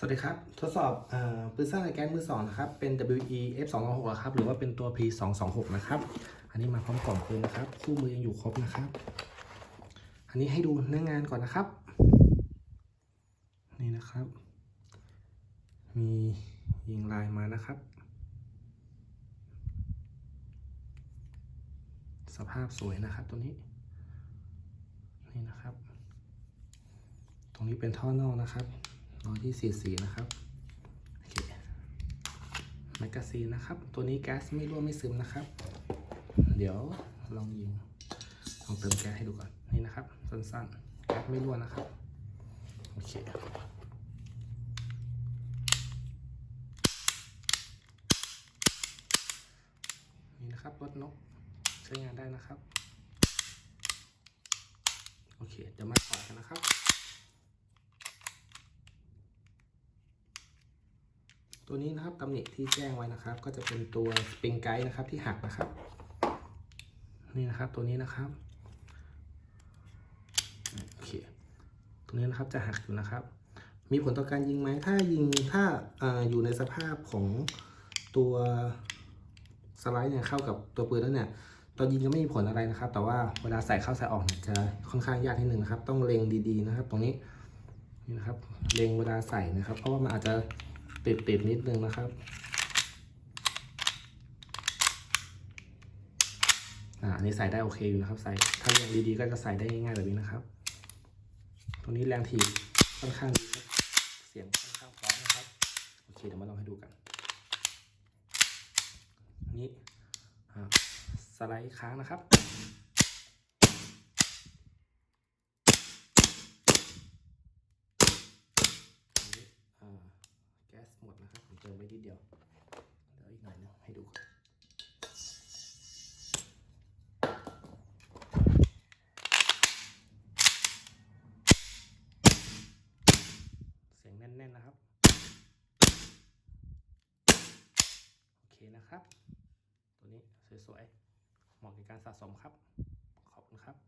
สวัสดีครับ ทดสอบอปืนสั้นในแก๊สมือสองนะครับ เป็น WE F 2 6ครับ หรือว่าเป็นตัว P 2 2 6นะครับ อันนี้มาพร้อมกล่องปืนนะครับ คู่มือยังอยู่ครบนะครับ อันนี้ให้ดูเนื้องานก่อนนะครับ นี่นะครับ มียิงลายมานะครับ สภาพสวยนะครับตัวนี้ นี่นะครับ ตรงนี้เป็นท่อนอกนะครับ ร้อที่สีสีนะครับโอเคแมกกาซีนนะครับ ตัวนี้แก๊สไม่รั่วไม่ซึมนะครับ เดี๋ยวลองยิงลองเติมแก๊สให้ดูก่อนนี่นะครับ สั้นๆแก๊สไม่รั่วนะครับโอเคนี่นะครับรถนกใช้งานได้นะครับ โอเค เดี๋ยวมาต่อกันนะครับ ตัวนี้นะครับตำหนิที่แจ้งไว้นะครับ ก็จะเป็นตัวสปริงไกด์นะครับที่หักนะครับ นี่นะครับตัวนี้นะครับโอเคตัวนี้นะครับจะหักอยู่นะครับ มีผลต่อการยิงไหมถ้ายิงถ้าอออยู่ในสภาพของตัวสไลด์เนี่ยเข้ากับตัวปืนแล้วเนี่ยตอนยิงก็ไม่มีผลอะไรนะครับ แต่ว่าเวลาใส่เข้าใส่ออกจะค่อนข้างยากนิดนึงนะครับ ต้องเล็งดีๆนะครับ ตรงนี้นี่นะครับเล็งเวลาใส่นะครับ เพราะว่ามันอาจจะ ติดติดๆนิดนึงนะครับอ่านนี้ใส่ได้โอเคอยู่นะครับใส่ถ้าเล็งดีๆก็จะใส่ได้ง่ายๆแบบนี้นะครับ ตรงนี้แรงถีบค่อนข้างดีเสียงค่อนข้างเพราะนะครับโอเคเดี๋ยวมาลองให้ดูกันนี่อ่าสไลด์ค้างนะครับ อันนี้อ่าแก๊สหมดนะครับ ผมเติมไปนิ ดเดียวเดี๋ยวอีกหน่อยนึงให้ดูก่อนเสียงแน่นๆนะครับ โอเคนะครับ ตัวนี้สวยๆ เหมาะกับการสะสมครับ ขอบคุณครับ